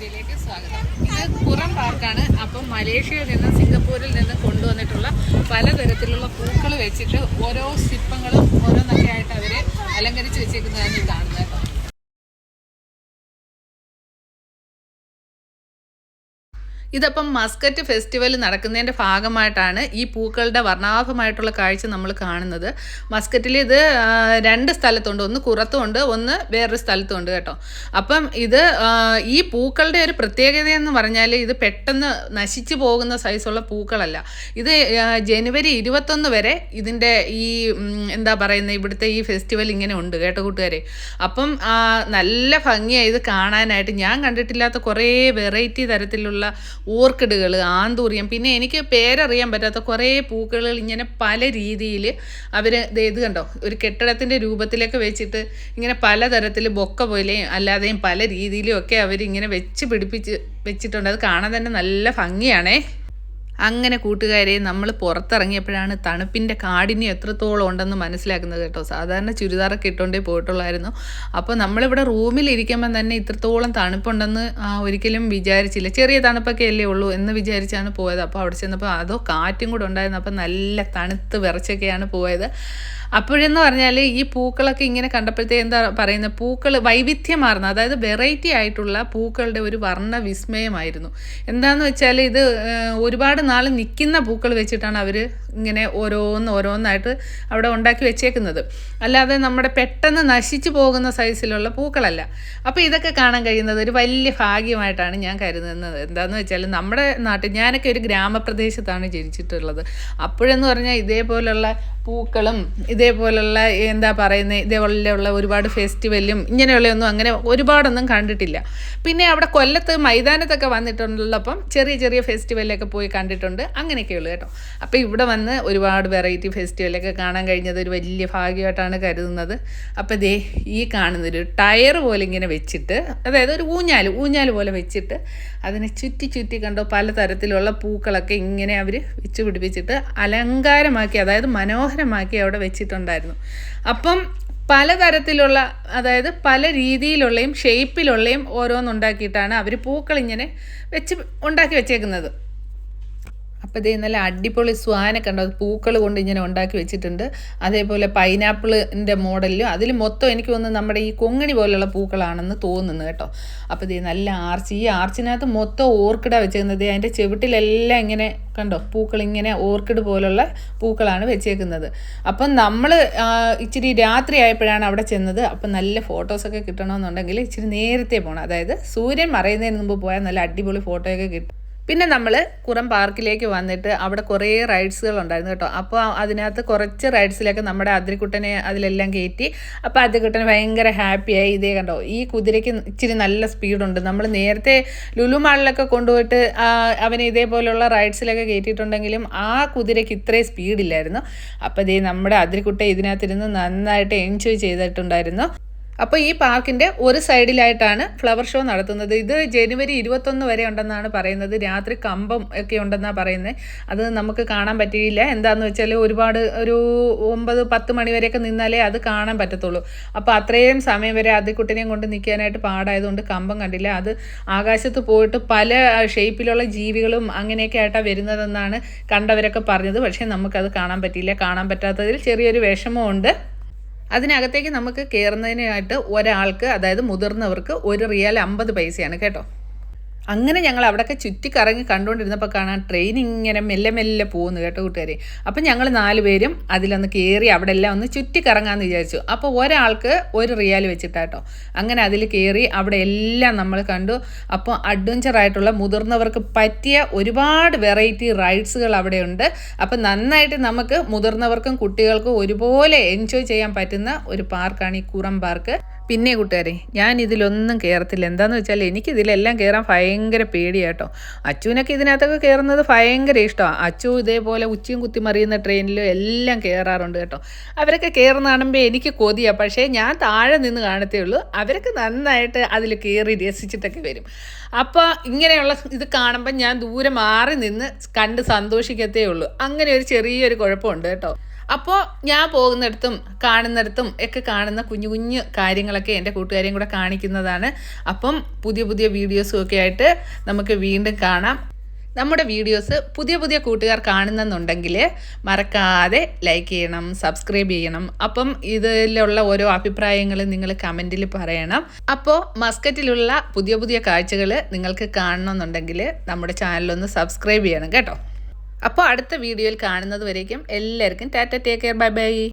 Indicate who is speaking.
Speaker 1: വീഡിയോയിലേക്ക് സ്വാഗതം. ഇത് പുറം പാർക്കാണ്. അപ്പം മലേഷ്യയിൽ നിന്ന് സിംഗപ്പൂരിൽ നിന്ന് കൊണ്ടുവന്നിട്ടുള്ള പലതരത്തിലുള്ള പൂക്കൾ വെച്ചിട്ട് ഓരോ ശില്പങ്ങളും ഓരോന്നൊക്കെ ആയിട്ട് അവർ അലങ്കരിച്ച് വെച്ചേക്കുന്നതാണ് ഈ ഇതപ്പം മസ്കറ്റ് ഫെസ്റ്റിവൽ നടക്കുന്നതിന്റെ ഭാഗമായിട്ടാണ് ഈ പൂക്കളുടെ വർണാഭമായിട്ടുള്ള കാഴ്ച നമ്മൾ കാണുന്നത്. മസ്കറ്റിൽ ഇത് രണ്ട് സ്ഥലത്തുണ്ട്. ഒന്ന് കുറത്തുമുണ്ട് ഒന്ന് വേറൊരു സ്ഥലത്തുമുണ്ട് കേട്ടോ. അപ്പം ഇത് ഈ പൂക്കളുടെ ഒരു പ്രത്യേകത എന്ന് പറഞ്ഞാൽ ഇത് പെട്ടെന്ന് നശിച്ചു പോകുന്ന സൈസുള്ള പൂക്കളല്ല. ഇത് ജനുവരി ഇരുപത്തൊന്ന് വരെ ഇതിന്റെ ഈ എന്താ പറയുന്നത് ഇവിടുത്തെ ഈ ഫെസ്റ്റിവൽ ഇങ്ങനെ ഉണ്ട് കേട്ടോ കൂട്ടുകാരെ. അപ്പം നല്ല ഭംഗിയായി ഇത് കാണാനായിട്ട്. ഞാൻ കണ്ടിട്ടില്ലാത്ത കുറേ വെറൈറ്റി തരത്തിലുള്ള ഓർക്കിഡുകൾ ആന്തൂറിയം പിന്നെ എനിക്ക് പേരറിയാൻ പറ്റാത്ത കുറേ പൂക്കളുകൾ ഇങ്ങനെ പല രീതിയിൽ അവർ ഇത് കണ്ടോ? ഒരു കെട്ടിടത്തിന്റെ രൂപത്തിലൊക്കെ വെച്ചിട്ട് ഇങ്ങനെ പലതരത്തിൽ ബൊക്ക പോലെയും അല്ലാതെയും പല രീതിയിലും ഒക്കെ അവരിങ്ങനെ വെച്ച് പിടിപ്പിച്ച് വെച്ചിട്ടുണ്ട്. അത് കാണാൻ തന്നെ നല്ല ഭംഗിയാണേ. അങ്ങനെ കൂട്ടുകാരെ നമ്മൾ പുറത്തിറങ്ങിയപ്പോഴാണ് തണുപ്പിന്റെ കാഠിന്യം എത്രത്തോളം ഉണ്ടെന്ന് മനസ്സിലാക്കുന്നത് കേട്ടോ. സാധാരണ ചുരിദാറൊക്കെ ഇട്ടുകൊണ്ടേ പോയിട്ടുള്ളായിരുന്നു. അപ്പോൾ നമ്മളിവിടെ റൂമിൽ ഇരിക്കുമ്പോൾ തന്നെ ഇത്രത്തോളം തണുപ്പുണ്ടെന്ന് ഒരിക്കലും വിചാരിച്ചില്ല. ചെറിയ തണുപ്പൊക്കെ അല്ലേ ഉള്ളൂ എന്ന് വിചാരിച്ചാണ് പോയത്. അപ്പോൾ അവിടെ ചെന്നപ്പോൾ അതോ കാറ്റും കൂടെ ഉണ്ടായിരുന്നു. അപ്പോൾ നല്ല തണുത്ത് വിറച്ചൊക്കെയാണ് പോയത്. അപ്പോഴെന്ന് പറഞ്ഞാൽ ഈ പൂക്കളൊക്കെ ഇങ്ങനെ കണ്ടപ്പോഴത്തേക്ക് എന്താ പറയുന്നത്? പൂക്കൾ വൈവിധ്യമാർന്ന അതായത് വെറൈറ്റി ആയിട്ടുള്ള പൂക്കളുടെ ഒരു വർണ വിസ്മയമായിരുന്നു. എന്താണെന്ന് വെച്ചാൽ ഇത് ഒരുപാട് നാൾ നിൽക്കുന്ന പൂക്കൾ വെച്ചിട്ടാണ് അവർ ഇങ്ങനെ ഓരോന്ന് ഓരോന്നായിട്ട് അവിടെ ഉണ്ടാക്കി വെച്ചേക്കുന്നത്. അല്ലാതെ നമ്മുടെ പെട്ടെന്ന് നശിച്ചു പോകുന്ന സൈസിലുള്ള പൂക്കളല്ല. അപ്പോൾ ഇതൊക്കെ കാണാൻ കഴിയുന്നത് ഒരു വലിയ ഭാഗ്യമായിട്ടാണ് ഞാൻ കരുതുന്നത്. എന്താണെന്ന് വെച്ചാൽ നമ്മുടെ നാട്ടിൽ ഞാനൊക്കെ ഒരു ഗ്രാമപ്രദേശത്താണ് ജനിച്ചിട്ടുള്ളത്. അപ്പോഴെന്ന് പറഞ്ഞാൽ ഇതേപോലുള്ള പൂക്കളും ഇതേപോലുള്ള എന്താ പറയുന്നത് ഇതേപോലെയുള്ള ഒരുപാട് ഫെസ്റ്റിവലും ഇങ്ങനെയുള്ളതൊന്നും അങ്ങനെ ഒരുപാടൊന്നും കണ്ടിട്ടില്ല. പിന്നെ അവിടെ കൊല്ലത്ത് മൈതാനത്തൊക്കെ വന്നിട്ടുള്ളപ്പം ചെറിയ ചെറിയ ഫെസ്റ്റിവലൊക്കെ പോയി കണ്ടിട്ടുണ്ട്. അങ്ങനെയൊക്കെയുള്ളൂ കേട്ടോ. അപ്പോൾ ഇവിടെ വന്ന് ഒരുപാട് വെറൈറ്റി ഫെസ്റ്റിവലൊക്കെ കാണാൻ കഴിഞ്ഞത് ഒരു വലിയ ഭാഗ്യമായിട്ടാണ് കരുതുന്നത്. അപ്പോൾ ദേ ഈ കാണുന്നൊരു ടയർ പോലെ ഇങ്ങനെ വെച്ചിട്ട് അതായത് ഒരു ഊഞ്ഞാൽ ഊഞ്ഞാൽ പോലെ വെച്ചിട്ട് അതിനെ ചുറ്റി ചുറ്റി കണ്ടോ പലതരത്തിലുള്ള പൂക്കളൊക്കെ ഇങ്ങനെ അവർ വെച്ച് പിടിപ്പിച്ചിട്ട് അലങ്കാരമാക്കി അതായത് മനോഹരമാക്കി അവിടെ വെച്ചിട്ടുണ്ടായിരുന്നു. അപ്പം പലതരത്തിലുള്ള അതായത് പല രീതിയിലുള്ളയും ഷേപ്പിലുള്ളയും ഓരോന്നുണ്ടാക്കിയിട്ടാണ് അവർ പൂക്കളിങ്ങനെ വെച്ച് ഉണ്ടാക്കി വെച്ചേക്കുന്നത്. അപ്പോൾ ഇതേ നല്ല അടിപൊളി സ്വാനൊക്കെ ഉണ്ട്. അത് പൂക്കൾ കൊണ്ട് ഇങ്ങനെ ഉണ്ടാക്കി വെച്ചിട്ടുണ്ട്. അതേപോലെ പൈനാപ്പിളിന്റെ മോഡലിലും അതിൽ മൊത്തം എനിക്ക് തോന്നുന്നു നമ്മുടെ ഈ കൊങ്ങണി പോലുള്ള പൂക്കളാണെന്ന് തോന്നുന്നു കേട്ടോ. അപ്പോൾ ഇതേ നല്ല ആർച്ച്. ഈ ആർച്ചിനകത്ത് മൊത്തം ഓർക്കിഡ വെച്ചേക്കുന്നത് അതിന്റെ ചെവിട്ടിലെല്ലാം ഇങ്ങനെ കണ്ടോ? പൂക്കൾ ഇങ്ങനെ ഓർക്കിഡ് പോലുള്ള പൂക്കളാണ് വെച്ചേക്കുന്നത്. അപ്പം നമ്മൾ ഇച്ചിരി രാത്രി ആയപ്പോഴാണ് അവിടെ ചെന്നത്. അപ്പം നല്ല ഫോട്ടോസൊക്കെ കിട്ടണമെന്നുണ്ടെങ്കിൽ ഇച്ചിരി നേരത്തെ പോകണം അതായത് സൂര്യൻ മറയുന്നതിന് മുമ്പ് പോയാൽ നല്ല അടിപൊളി ഫോട്ടോയൊക്കെ കിട്ടും. പിന്നെ നമ്മൾ കുറം പാർക്കിലേക്ക് വന്നിട്ട് അവിടെ കുറേ റൈഡ്സുകൾ ഉണ്ടായിരുന്നു കേട്ടോ. അപ്പോൾ അതിനകത്ത് കുറച്ച് റൈഡ്സിലൊക്കെ നമ്മുടെ അതിരിക്കുട്ടനെ അതിലെല്ലാം കയറ്റി. അപ്പോൾ അതിരിക്കുട്ടൻ ഭയങ്കര ഹാപ്പിയായി ഇതേ കണ്ടോ ഈ കുതിരയ്ക്ക് ഇച്ചിരി നല്ല സ്പീഡുണ്ട് നമ്മൾ നേരത്തെ ലുലു മാളിലൊക്കെ കൊണ്ടുപോയിട്ട് അവനെ ഇതേപോലെയുള്ള റൈഡ്സിലൊക്കെ കയറ്റിയിട്ടുണ്ടെങ്കിലും ആ കുതിരയ്ക്ക് ഇത്രയും സ്പീഡില്ലായിരുന്നു അപ്പോൾ ഇതേ നമ്മുടെ അതിരിക്കുട്ട ഇതിനകത്തിരുന്ന് നന്നായിട്ട് എൻജോയ് ചെയ്തിട്ടുണ്ടായിരുന്നു. അപ്പോൾ ഈ പാർക്കിന്റെ ഒരു സൈഡിലായിട്ടാണ് ഫ്ലവർ ഷോ നടത്തുന്നത്. ഇത് ജനുവരി ഇരുപത്തൊന്ന് വരെ ഉണ്ടെന്നാണ് പറയുന്നത്. രാത്രി കമ്പം ഒക്കെ ഉണ്ടെന്നാണ് പറയുന്നത് അത് നമുക്ക് കാണാൻ പറ്റിയില്ല. എന്താണെന്ന് വെച്ചാൽ ഒരുപാട് ഒരു ഒമ്പത് പത്ത് മണി വരെയൊക്കെ നിന്നാലേ അത് കാണാൻ പറ്റത്തുള്ളൂ. അപ്പോൾ അത്രയും സമയം വരെ അതിക്കുട്ടിനെയും കൊണ്ട് നിൽക്കാനായിട്ട് പാടായതുകൊണ്ട് കമ്പം കണ്ടില്ല. അത് ആകാശത്ത് പോയിട്ട് പല ഷേപ്പിലുള്ള ജീവികളും അങ്ങനെയൊക്കെ ആയിട്ടാണ് വരുന്നതെന്നാണ് കണ്ടവരൊക്കെ പറഞ്ഞത്. പക്ഷേ നമുക്കത് കാണാൻ പറ്റിയില്ല. കാണാൻ പറ്റാത്തതിൽ ചെറിയൊരു വിഷമമുണ്ട്. അതിനകത്തേക്ക് നമുക്ക് കയറുന്നതിനായിട്ട് ഒരാൾക്ക് അതായത് മുതിർന്നവർക്ക് ഒരു റിയൽ അമ്പത് പൈസയാണ് കേട്ടോ. അങ്ങനെ ഞങ്ങൾ അവിടെയൊക്കെ ചുറ്റിക്കറങ്ങി കണ്ടുകൊണ്ടിരുന്നപ്പോൾ കാണാൻ ട്രെയിൻ ഇങ്ങനെ മെല്ലെ മെല്ലെ പോകുന്നു കേട്ടോ കൂട്ടുകാരെ. അപ്പം ഞങ്ങൾ നാല് പേരും അതിലൊന്ന് കയറി അവിടെ എല്ലാം ഒന്ന് ചുറ്റിക്കറങ്ങാമെന്ന് വിചാരിച്ചു. അപ്പോൾ ഒരാൾക്ക് ഒരു റിയാൽ വെച്ചിട്ടാട്ടോ. അങ്ങനെ അതിൽ കയറി അവിടെ എല്ലാം നമ്മൾ കണ്ടു. അപ്പോൾ അഡ്വഞ്ചർ ആയിട്ടുള്ള മുതിർന്നവർക്ക് പറ്റിയ ഒരുപാട് വെറൈറ്റി റൈഡ്സുകൾ അവിടെയുണ്ട്. അപ്പം നന്നായിട്ട് നമുക്ക് മുതിർന്നവർക്കും കുട്ടികൾക്കും ഒരുപോലെ എൻജോയ് ചെയ്യാൻ പറ്റുന്ന ഒരു പാർക്കാണ് ഈ കുറം പാർക്ക് പിന്നെ കൂട്ടുകാരെ ഞാൻ ഇതിലൊന്നും കയറത്തില്ല എന്താണെന്ന് വെച്ചാൽ എനിക്കിതിലെല്ലാം കയറാൻ ഭയങ്കര പേടിയാട്ടോ. അച്ചുവിനൊക്കെ ഇതിനകത്തൊക്കെ കയറുന്നത് ഭയങ്കര ഇഷ്ടമാണ് അച്ചു ഇതേപോലെ ഉച്ചയും കുത്തി മറിയുന്ന ട്രെയിനിലും എല്ലാം കയറാറുണ്ട് കേട്ടോ. അവരൊക്കെ കയറുന്ന കാണുമ്പോൾ എനിക്ക് കൊതിയാണ് പക്ഷേ ഞാൻ താഴെ നിന്ന് കാണത്തേ ഉള്ളൂ. അവരൊക്കെ നന്നായിട്ട് അതിൽ കയറി രസിച്ചിട്ടൊക്കെ വരും. അപ്പോൾ ഇങ്ങനെയുള്ള ഇത് കാണുമ്പോൾ ഞാൻ ദൂരെ മാറി നിന്ന് കണ്ട് സന്തോഷിക്കത്തേ ഉള്ളൂ. അങ്ങനെ ഒരു ചെറിയൊരു കുഴപ്പമുണ്ട് കേട്ടോ. അപ്പോൾ ഞാൻ പോകുന്നിടത്തും കാണുന്നിടത്തും ഒക്കെ കാണുന്ന കുഞ്ഞു കുഞ്ഞു കാര്യങ്ങളൊക്കെ എന്റെ കൂട്ടുകാരെയും കൂടെ കാണിക്കുന്നതാണ്. അപ്പം പുതിയ പുതിയ വീഡിയോസും ഒക്കെ ആയിട്ട് നമുക്ക് വീണ്ടും കാണാം. നമ്മുടെ വീഡിയോസ് പുതിയ പുതിയ കൂട്ടുകാർ കാണുന്നെന്നുണ്ടെങ്കിൽ മറക്കാതെ ലൈക്ക് ചെയ്യണം സബ്സ്ക്രൈബ് ചെയ്യണം. അപ്പം ഇതിലുള്ള ഓരോ അഭിപ്രായങ്ങളും നിങ്ങൾ കമന്റിൽ പറയണം. അപ്പോൾ മസ്കറ്റിലുള്ള പുതിയ പുതിയ കാഴ്ചകൾ നിങ്ങൾക്ക് കാണണമെന്നുണ്ടെങ്കിൽ നമ്മുടെ ചാനലൊന്ന് സബ്സ്ക്രൈബ് ചെയ്യണം കേട്ടോ. അപ്പോൾ അടുത്ത വീഡിയോയിൽ കാണുന്നത് വരേക്കും എല്ലാവർക്കും tata take care bye bye.